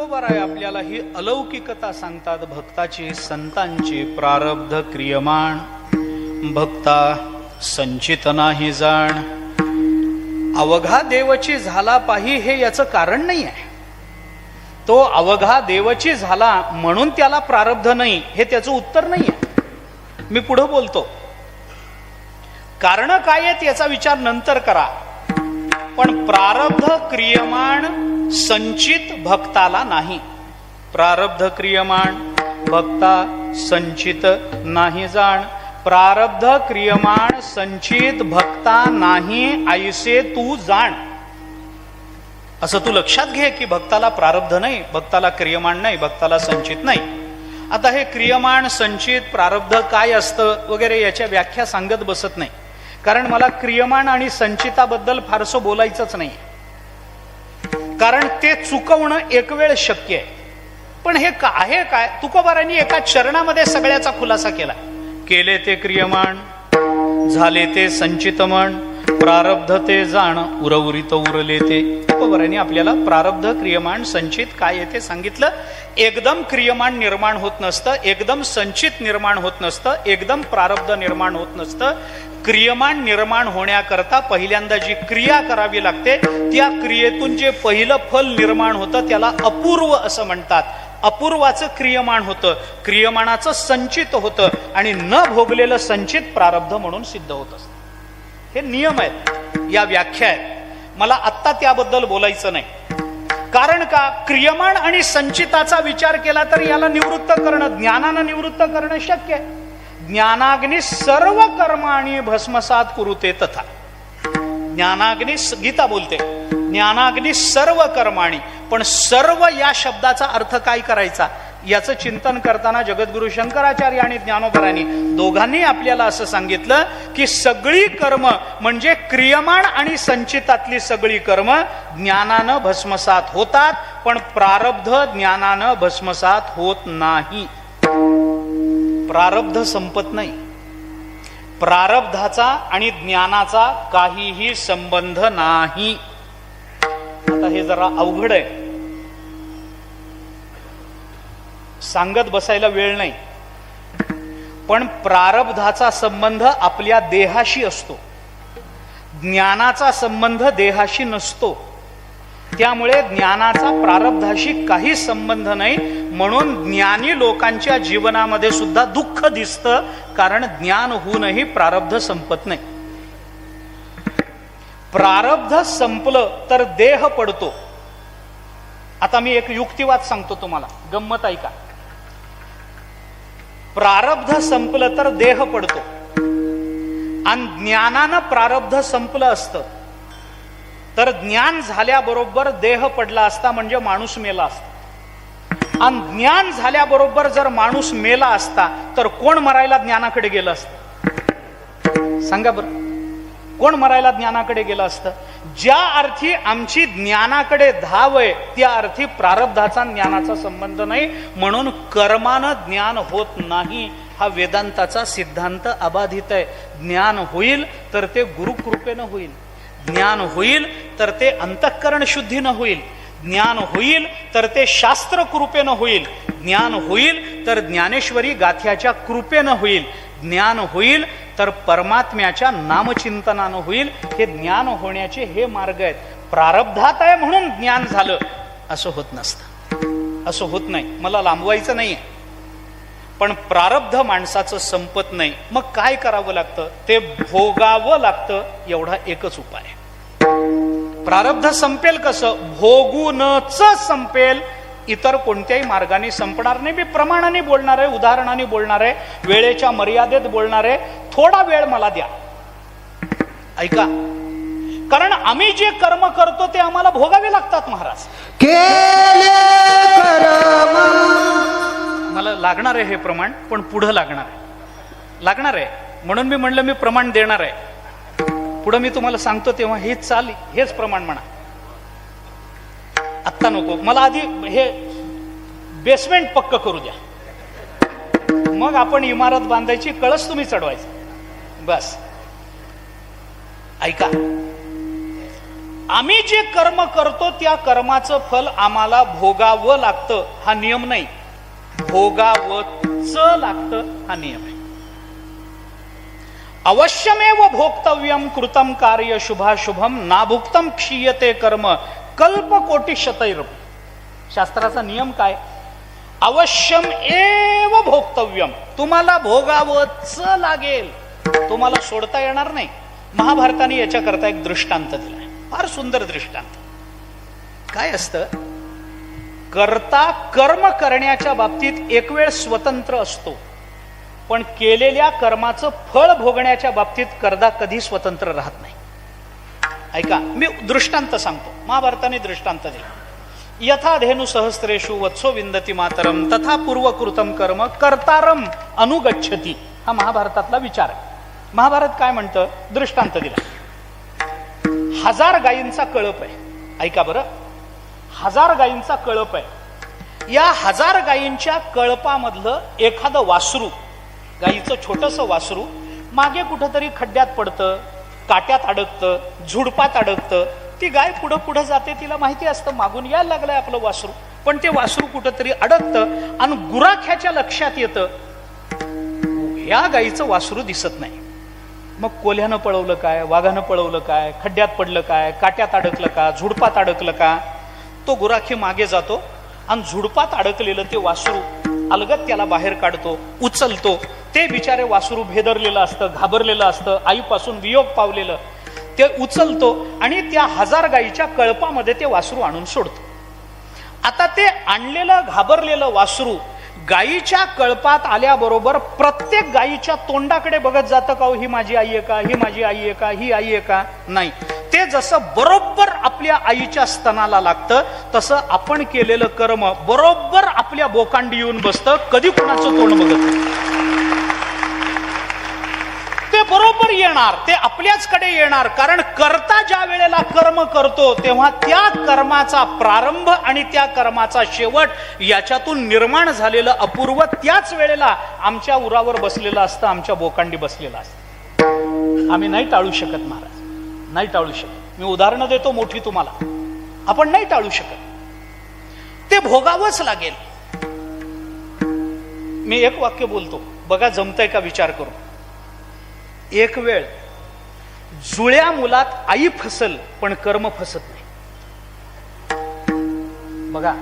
तुकोबाराय आपल्याला ही अलौकिकता सांगतात भक्ताची संतांची प्रारब्ध क्रियमाण. भक्ता संचित नाही जाण. अवघा देवची झाला पाही हे याचं कारण नाही आहे. तो अवघा देवची झाला म्हणून त्याला प्रारब्ध नाही हे त्याचं उत्तर नाही आहे. मी पुढं बोलतो. कारण काय आहेत याचा विचार नंतर करा. पण प्रारब्ध क्रियमाण संचित भक्ताला नाही. प्रारब्ध क्रियमाण भक्ता संचित नाही जाण. प्रारब्ध क्रियमाण संचित भक्ता नाही आईसे तू जाण. असं तू लक्षात घे की भक्ताला प्रारब्ध नाही भक्ताला क्रियमाण नाही भक्ताला संचित नाही. आता हे क्रियमाण संचित प्रारब्ध काय असतं वगैरे याच्या व्याख्या सांगत बसत नाही. कारण मला क्रियमाण आणि संचिताबद्दल फारसं बोलायचंच नाही. कारण ते चुकवणं एक वेळ शक्य आहे. पण हे का आहे काय? तुकोबारांनी एका चरणामध्ये सगळ्याचा खुलासा केला. केले ते क्रियमाण झाले ते संचित म्हण प्रारब्ध ते जाण उरवरित उरले ते. तुकोबारांनी आपल्याला प्रारब्ध क्रियमाण संचित काय येते सांगितलं. एकदम क्रियमाण निर्माण होत नसतं एकदम संचित निर्माण होत नसतं एकदम प्रारब्ध निर्माण होत नसतं. क्रियमान निर्माण होण्याकरता पहिल्यांदा जी क्रिया करावी लागते त्या क्रियेतून जे पहिलं फल निर्माण होतं त्याला अपूर्व असं म्हणतात. अपूर्वाचं क्रियमाण होतं. क्रियमानाचं संचित होतं आणि न भोगलेलं संचित प्रारब्ध म्हणून सिद्ध होत असतं. हे नियम आहेत. या व्याख्या आहेत. मला आत्ता त्याबद्दल बोलायचं नाही. कारण का? क्रियमाण आणि संचिताचा विचार केला तर याला निवृत्त करणं ज्ञानानं निवृत्त करणं शक्य आहे. ज्ञानाग्नी सर्व कर्माणी भस्मसात कुरुते तथा. ज्ञानाग्नी गीता बोलते ज्ञानाग्नी सर्व कर्माणी पण सर्व या शब्दाचा अर्थ काय करायचा? याचं चिंतन करताना जगद्गुरु शंकराचार्य आणि ज्ञानोबरांनी दोघांनी आपल्याला असं सांगितलं की सगळी कर्म म्हणजे क्रियमाण आणि संचितातली सगळी कर्म ज्ञानानं भस्मसात होतात पण प्रारब्ध ज्ञानानं भस्मसात होत नाही. प्रारब्ध संपत नाही. प्रारब्धाचा आणि ज्ञानाचा काहीही संबंध नाही. आता हे जरा अवघड आहे. सांगत बसायला वेळ नाही. पण प्रारब्धाचा संबंध आपल्या देहाशी असतो. ज्ञानाचा संबंध देहाशी नसतो. त्यामुळे ज्ञानाचा प्रारब्धाशी काही संबंध नाही म्हणून ज्ञानी लोकांच्या जीवनामध्ये सुद्धा दुःख दिसतं कारण ज्ञान होऊनही प्रारब्ध संपत नाही. प्रारब्ध संपलं तर देह पडतो. आता मी एक युक्तिवाद सांगतो तुम्हाला. गंमत ऐका. प्रारब्ध संपलं तर देह पडतो. आणि ज्ञानानं प्रारब्ध संपलं असतं. तर ज्ञान झाल्याबरोबर देह पडला असता म्हणजे माणूस मेला असता. आणि ज्ञान झाल्याबरोबर जर माणूस मेला असता तर कोण मरायला ज्ञानाकडे गेलं असतं? सांगा बरं. कोण मरायला ज्ञानाकडे गेलं असतं? ज्या अर्थी आमची ज्ञानाकडे धाव आहे त्या अर्थी प्रारब्धाचा ज्ञानाचा संबंध नाही. म्हणून कर्मानं ज्ञान होत नाही हा वेदांताचा सिद्धांत अबाधित आहे. ज्ञान होईल तर ते गुरुकृपेनं होईल. ज्ञान होईल तर ते अंतःकरण शुद्धीनं होईल. ज्ञान होईल तर ते शास्त्र कृपेनं होईल. ज्ञान होईल तर ज्ञानेश्वरी गाथ्याच्या कृपेनं होईल. ज्ञान होईल तर परमात्म्याच्या नामचिंतनानं होईल. हे ज्ञान होण्याचे हे मार्ग आहेत. प्रारब्धात आहे म्हणून ज्ञान झालं. असं होत नसतं. असं होत नाही. मला लांबवायचं नाहीये. पण प्रारब्ध माणसाचं संपत नाही. मग काय करावं लागतं? ते भोगावं लागतं. एवढा एकच उपाय आहे. प्रारब्ध संपेल कसं? भोगूनच संपेल. इतर कोणत्याही मार्गाने संपणार नाही. मी प्रमाणाने बोलणार आहे उदाहरणाने बोलणार आहे वेळेच्या मर्यादेत बोलणार आहे. थोडा वेळ मला द्या. ऐका. कारण आम्ही जे कर्म करतो ते आम्हाला भोगावे लागतात महाराज. केले कर्म. मला लागणार आहे हे प्रमाण पण पुढं लागणार आहे. लागणार आहे. म्हणून मी म्हणलं मी प्रमाण देणार आहे. पुढं मी तुम्हाला सांगतो तेव्हा हे चाल हेच प्रमाण म्हणा. आत्ता नको. मला आधी हे बेसमेंट पक्क करू द्या. मग आपण इमारत बांधायची कळस तुम्ही चढवायचं. बस. ऐका. आम्ही जे कर्म करतो त्या कर्माचं फल आम्हाला भोगावं लागतं हा नियम नाही. भोगावंच लागतं हा नियम आहे. अवश्यमेव भोक्तव्यम कृतम कार्य शुभाशुभम नाभुक्तम क्षीयते कर्म कल्प कोटी शतैर शास्त्राचा नियम काय? अवश्यम एव भोक्तव्यम तुम्हाला भोगावंच लागेल. तुम्हाला सोडता येणार नाही. महाभारताने याच्याकरता एक दृष्टांत दिलाय. फार सुंदर दृष्टांत. काय असतं? कर्ता कर्म करण्याच्या बाबतीत एक वेळ स्वतंत्र असतो. पण केलेल्या कर्माचं फळ भोगण्याच्या बाबतीत कर्दा कधी स्वतंत्र राहत नाही. ऐका मी दृष्टांत सांगतो. महाभारताने दृष्टांत दिला. यथा धेनु सहस्रेषु वत्सो विंदती मातरम तथा पूर्वकृतम कर्म कर्तारम अनुगच्छती. हा महाभारतातला विचार आहे. महाभारत काय म्हणतं? दृष्टांत दिला. हजार गायींचा कळप आहे. ऐका बरं. हजार गायींचा कळप आहे. या हजार गायींच्या कळपामधलं एखादं वासरू गाईचं छोटस वासरू मागे कुठंतरी खड्ड्यात पडतं काट्यात अडकतं झुडपात अडकतं. ती गाय पुढं पुढं जाते तिला माहिती असतं मागून यायला लागलंय आपलं वासरू. पण ते वासरू कुठंतरी अडकतं आणि गुराख्याच्या लक्षात येतं ह्या गायीचं वासरू दिसत नाही. मग कोल्ह्यानं पळवलं काय वाघानं पळवलं काय खड्ड्यात पडलं काय काट्यात अडकलं का झुडपात अडकलं का? तो गुराखी मागे जातो आणि झुडपात अडकलेलं ते वासरू अलगत त्याला बाहेर काढतो उचलतो. ते बिचारे वासरू भेदरलेलं असतं घाबरलेलं असतं आईपासून वियोग पावलेलं. ते उचलतो आणि त्या हजार गायीच्या कळपामध्ये ते वासरू आणून सोडतो. आता ते आणलेलं घाबरलेलं वासरू गायीच्या कळपात आल्याबरोबर प्रत्येक गायीच्या तोंडाकडे बघत जातं का ही माझी आई आहे का? ही माझी आई आहे का? ही आई आहे का? नाही. ते जसं बरोबर आपल्या आईच्या स्तनाला लागतं तसं आपण केलेलं कर्म बरोबर आपल्या बोकांडी येऊन बसतं कधी कोणाचं तोंड बघत नाही. बरोबर येणार ते आपल्याच कडे येणार. कारण करता ज्या वेळेला कर्म करतो तेव्हा त्या कर्माचा प्रारंभ आणि त्या कर्माचा शेवट याच्यातून निर्माण झालेलं अपूर्व त्याच वेळेला आमच्या उरावर बसलेलं असतं आमच्या बोकांडी बसलेलं असतं. आम्ही नाही टाळू शकत महाराज. नाही टाळू शकत. मी उदाहरणं देतो मोठी तुम्हाला. आपण नाही टाळू शकत. ते भोगावंच लागेल. मी एक वाक्य बोलतो. बघा जमतंय का? विचार करू एक वेळ. जुळ्या मुलात आई फसल पण कर्म फसत नाही. बघा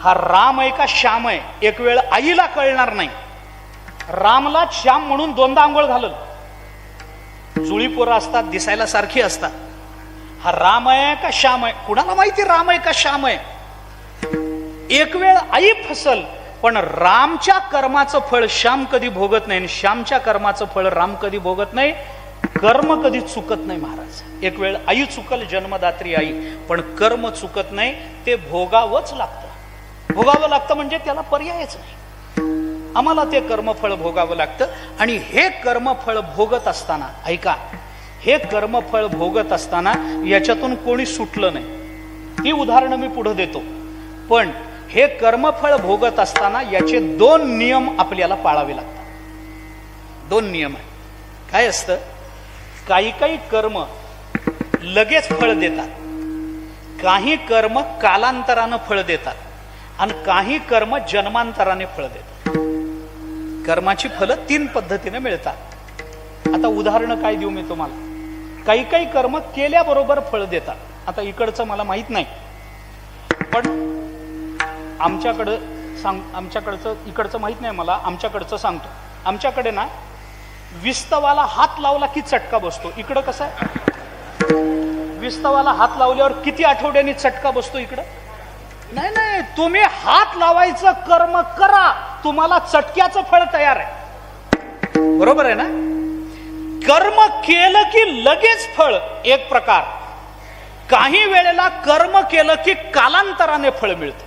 हा राम आहे का श्याम आहे एक वेळ आईला कळणार नाही. रामला श्याम म्हणून दोनदा आंघोळ घालल. जुळी पोरं असतात दिसायला सारखी असतात. हा राम आहे का श्याम आहे? कुणाला माहिती राम आहे का श्याम आहे? एक वेळ आई फसल पण रामच्या कर्माचं फळ श्याम कधी भोगत नाही आणि श्यामच्या कर्माचं फळ राम कधी भोगत नाही? कर्म कधी चुकत नाही महाराज. एक वेळ आई चुकल जन्मदात्री आई. पण कर्म चुकत नाही ते भोगावंच लागतं. भोगावं लागतं म्हणजे त्याला पर्यायच नाही. आम्हाला ते कर्मफळ भोगावं लागतं आणि हे कर्मफळ भोगत असताना ऐका हे कर्मफळ भोगत असताना याच्यातून कोणी सुटलं नाही. ही उदाहरणं मी पुढे देतो. पण हे कर्मफळ भोगत असताना याचे दोन नियम आपल्याला पाळावे लागतात. दोन नियम आहे काय असतं? काही काही कर्म लगेच फळ देतात. काही कर्म कालांतरानं फळ देतात आणि काही कर्म जन्मांतराने फळ देतात. कर्माची फलं तीन पद्धतीने मिळतात. आता उदाहरणं काय देऊ मी तुम्हाला? काही काही कर्म केल्याबरोबर फळ देतात. आता इकडचं मला माहीत नाही. पण आमच्याकडं सांग आमच्याकडचं इकडचं माहीत नाही मला आमच्याकडचं सांगतो. आमच्याकडे ना विस्तवाला हात लावला की चटका बसतो. इकडं कसं आहे? विस्तवाला हात लावल्यावर किती आठवड्यांनी चटका बसतो इकडं? नाही नाही तुम्ही हात लावायचं कर्म करा. तुम्हाला चटक्याचं फळ तयार आहे. बरोबर आहे ना? कर्म केलं की लगेच फळ एक प्रकार. काही वेळेला कर्म केलं की कालांतराने फळ मिळतं.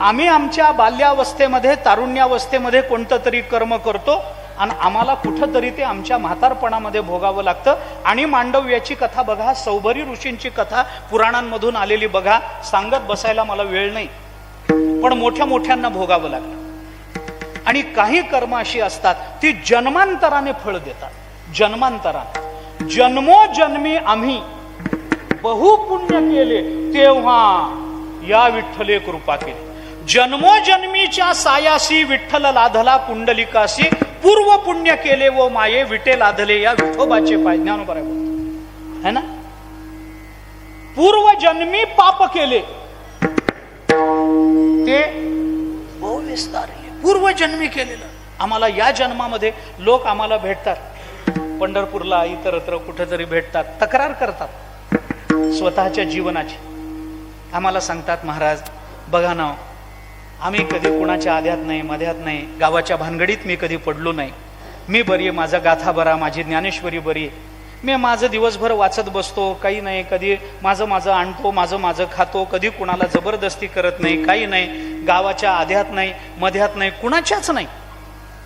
आम्ही आमच्या बाल्यावस्थेमध्ये तारुण्यावस्थेमध्ये कोणतं तरी कर्म करतो आणि आम्हाला कुठंतरी ते आमच्या म्हातारपणामध्ये भोगावं लागतं. आणि मांडव्याची कथा बघा सौभरी ऋषींची कथा पुराणांमधून आलेली बघा. सांगत बसायला मला वेळ नाही. पण मोठ्या मोठ्यांना भोगावं लागलं. आणि काही कर्म अशी असतात ती जन्मांतराने फळ देतात. जन्मांतराने. जन्मोजन्मी आम्ही. बहुपुण्य केले तेव्हा या विठ्ठले कृपा केली. जन्मोजन्मीच्या सायासी विठ्ठल लाधला पुंडलिकासी पूर्व पुण्य केले व माये विटे लाधले या विठोबाचे पाय. ज्ञानोबा है ना? पूर्व जन्मी पाप केले. ते बहुविस्तारले पूर्व जन्मी केलेलं. आम्हाला या जन्मामध्ये लोक आम्हाला भेटतात. पंढरपूरला इतरत्र कुठेतरी भेटतात. तक्रार करतात. स्वतःच्या जीवनाची. आम्हाला सांगतात महाराज बघा ना आम्ही कधी कुणाच्या आध्यात नाही मध्यात नाही गावाच्या भानगडीत मी कधी पडलो नाही. मी बरी आहे माझा गाथा बरा माझी ज्ञानेश्वरी बरी मी माझं दिवसभर वाचत बसतो काही नाही कधी माझं माझं आणतो माझं माझं खातो कधी कुणाला जबरदस्ती करत नाही काही नाही गावाच्या आध्यात नाही मध्यात नाही कुणाच्याच नाही.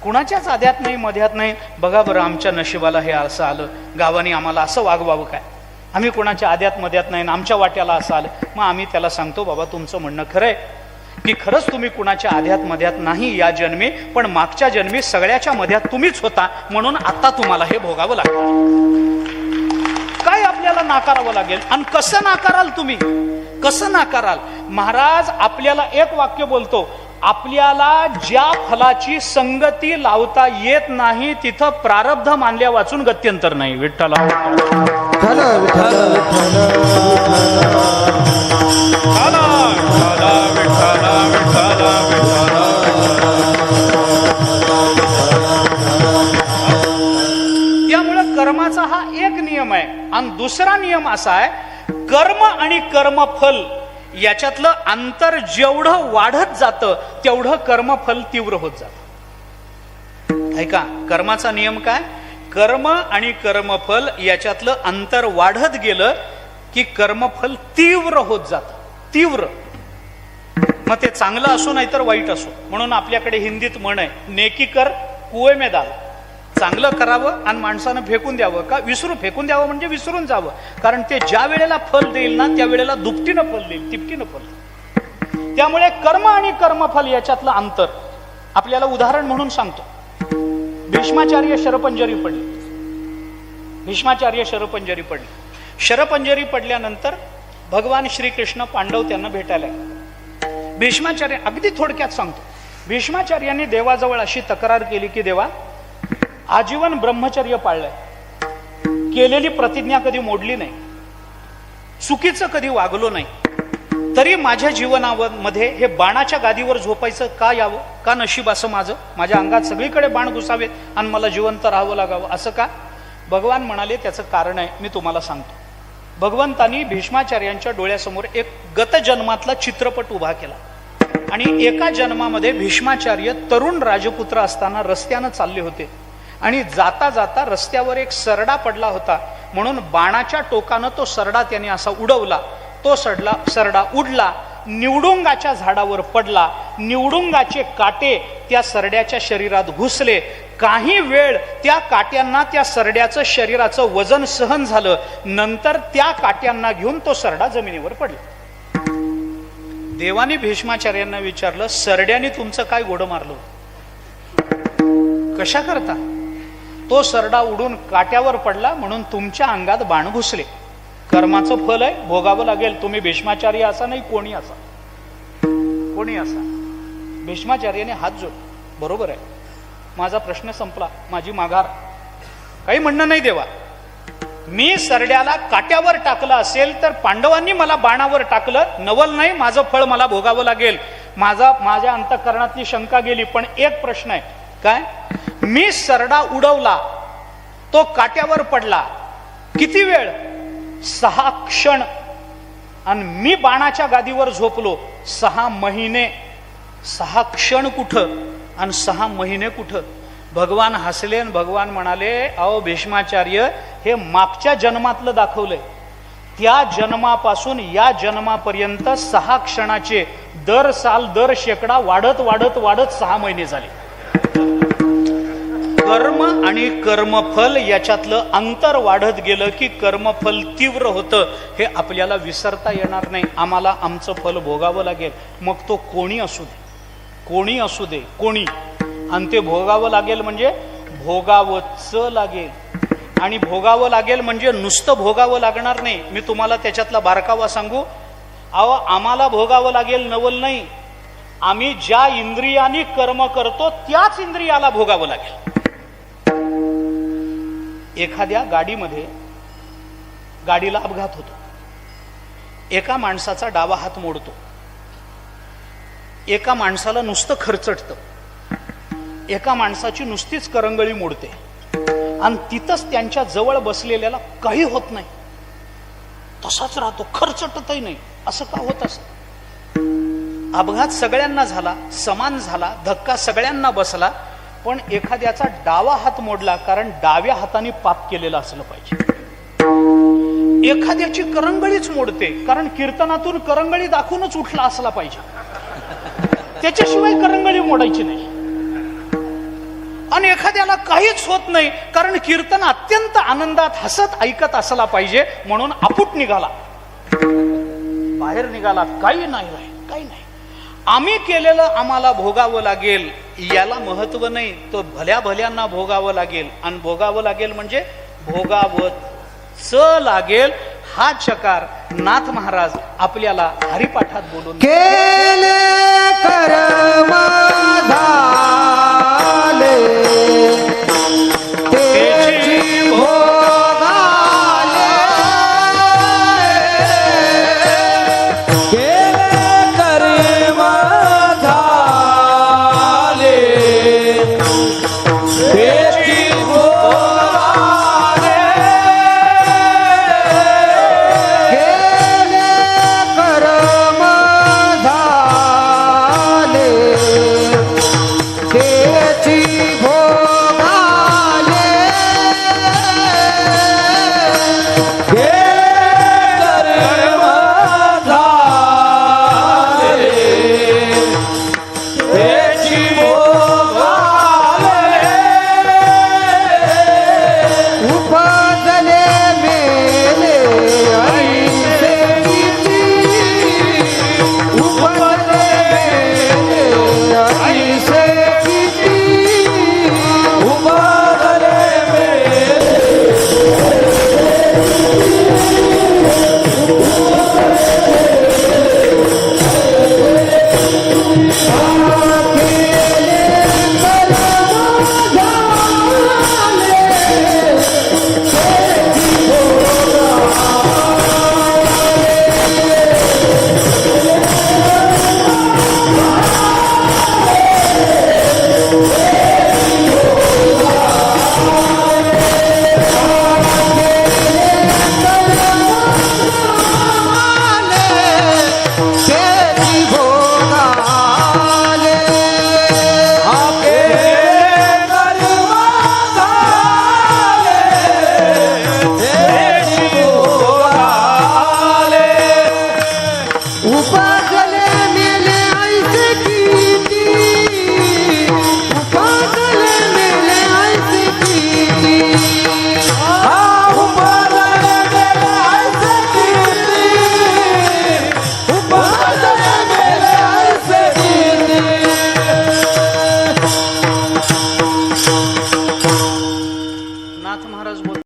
कुणाच्याच आध्यात नाही मध्यात नाही. बघा बरं आमच्या नशिबाला हे असं आलं. गावाने आम्हाला असं वागवावं काय? आम्ही कुणाच्या आध्यात मध्यात नाही आमच्या वाट्याला असं आलं. मग आम्ही त्याला सांगतो बाबा तुमचं म्हणणं खरं आहे. की खरंच तुम्ही कुणाच्या आध्यात मध्यात नाही या जन्मी पण मागच्या जन्मी सगळ्याच्या मध्यात तुम्हीच होता म्हणून आता तुम्हाला हे भोगावं लागेल. काय आपल्याला नाकारावं लागेल? आणि कसं नाकाराल तुम्ही? कसं नाकाराल? महाराज आपल्याला एक वाक्य बोलतो आपल्याला ज्या फलाची संगती लावता येत नाही तिथं प्रारब्ध मानल्या वाचून गत्यंतर नाही. विठ्ठला. विठ्ठल विठ्ठल त्यामुळे कर्माचा हा एक नियम आहे. आणि दुसरा नियम असा आहे कर्म आणि कर्मफल याच्यातलं अंतर जेवढं वाढत जातं तेवढं कर्मफल तीव्र होत जात. ऐका कर्माचा नियम काय? कर्म आणि कर्मफल याच्यातलं अंतर वाढत गेलं की कर्मफल तीव्र होत जात. तीव्र. मग ते चांगलं असो नाही तर वाईट असो. म्हणून आपल्याकडे हिंदीत म्हण आहे नेकी कर कुवे में दाल चांगलं करावं आणि माणसानं फेकून द्यावं का? विसरू फेकून द्यावं म्हणजे विसरून जावं. कारण ते ज्या वेळेला फल देईल ना त्या वेळेला दुपटीनं फल देईल तिपटीनं फल देईल. त्यामुळे कर्म आणि कर्मफल याच्यातलं अंतर. आपल्याला उदाहरण म्हणून सांगतो. भीष्माचार्य शरपंजरी पडले. भीष्माचार्य शरपंजरी पडले. शरपंजरी पडल्यानंतर भगवान श्रीकृष्ण पांडव त्यांना भेटायला भीष्माचार्य अगदी थोडक्यात सांगतो. भीष्माचार्यांनी देवाजवळ अशी तक्रार केली की देवा आजीवन ब्रह्मचर्य पाळलंय. केलेली प्रतिज्ञा कधी मोडली नाही. चुकीचं कधी वागलो नाही. तरी माझ्या जीवनामध्ये हे बाणाच्या गादीवर झोपायचं का यावं? का नशीब असं माझं? माझ्या अंगात सगळीकडे बाण घुसावेत आणि मला जिवंत राहावं लागावं. असं का? भगवान म्हणाले त्याचं कारण आहे मी तुम्हाला सांगतो. भगवंतानी भीष्माचार्यांच्या डोळ्यासमोर एक गत जन्मातला चित्रपट उभा केला. आणि एका जन्मामध्ये भीष्माचार्य तरुण राजपुत्र असताना रस्त्यानं चालले होते. आणि जाता जाता रस्त्यावर एक सरडा पडला होता. म्हणून बाणाच्या टोकानं तो सरडा त्याने असा उडवला. तो सडला सरडा उडला निवडुंगाच्या झाडावर पडला निवडुंगाचे काटे त्या सरड्याच्या शरीरात घुसले. काही वेळ त्या काट्यांना त्या सरड्याचं शरीराचं वजन सहन झालं. नंतर त्या काट्यांना घेऊन तो सरडा जमिनीवर पडला. देवाने भीष्माचार्यांना विचारलं सरड्याने तुमचं काय गोड मारलं? कशा करता तो सरडा उडून काट्यावर पडला म्हणून तुमच्या अंगात बाण घुसले. कर्माचं फल आहे भोगावं लागेल. तुम्ही भीष्माचार्य असा नाही कोणी असा. कोणी असा. भीष्माचार्याने हात जोड. बरोबर आहे. माझा प्रश्न संपला. माझी माघार. काही म्हणणं नाही देवा. मी सरड्याला काट्यावर टाकलं असेल तर पांडवांनी मला बाणावर टाकलं. नवल नाही माझं फळ मला भोगावं लागेल. माझा माझ्या अंतकरणातली शंका गेली पण एक प्रश्न आहे. काय? मी सरडा उडवला तो काट्यावर पडला. किती वेळ? सहा क्षण. आणि मी बाणाच्या गादीवर झोपलो. सहा महिने. सहा क्षण कुठं? आणि सहा महिने कुठं? भगवान हसले आणि भगवान म्हणाले अहो भीष्माचार्य हे मागच्या जन्मातलं दाखवलंय. त्या जन्मापासून या जन्मापर्यंत सहा क्षणाचे दर साल दर शेकडा वाढत वाढत वाढत सहा महिने झाले. कर्म आणि कर्मफल याच्यातलं अंतर वाढत गेलं की कर्मफल तीव्र होतं हे आपल्याला विसरता येणार नाही. आम्हाला आमचं फल भोगावं लागेल. मग तो कोणी असू दे. कोणी असू दे. कोणी? आणि ते भोगावं लागेल म्हणजे भोगावंच लागेल. आणि भोगावं लागेल म्हणजे नुसतं भोगावं लागणार नाही. मी तुम्हाला त्याच्यातला बारकावा सांगू. अहो आम्हाला भोगावं लागेल नवल नाही. आम्ही ज्या इंद्रियाने कर्म करतो त्याच इंद्रियाला भोगावं लागेल. एखाद्या गाडीमध्ये गाडीला अपघात होतो. एका माणसाचा डावा हात मोडतो. एका माणसाला नुसतं खरचटतं. एका माणसाची नुसतीच करंगळी मोडते. आणि तिथंच त्यांच्या जवळ बसलेल्याला काही होत नाही. तसाच राहतो खर्चटतही नाही. असं का होत असं? अपघात सगळ्यांना झाला समान झाला धक्का सगळ्यांना बसला पण एखाद्याचा डावा हात मोडला कारण डाव्या हाताने पाप केलेलं असलं पाहिजे. एखाद्याची करंगळीच मोडते कारण कीर्तनातून करंगळी दाखवूनच उठला असला पाहिजे. त्याच्याशिवाय करंगळी मोडायची नाही. आणि एखाद्याला काहीच होत नाही कारण कीर्तन अत्यंत आनंदात हसत ऐकत असला पाहिजे म्हणून आपूट निघाला. बाहेर निघाला काही नाही काही नाही. आम्ही केलेलं आम्हाला भोगावं लागेल याला महत्त्व नाही. तो भल्या भल्यांना भोगावं लागेल. आणि भोगावं लागेल म्हणजे भोगावं च लागेल हा चकार नाथ महाराज आपल्याला हरिपाठात बोलून केले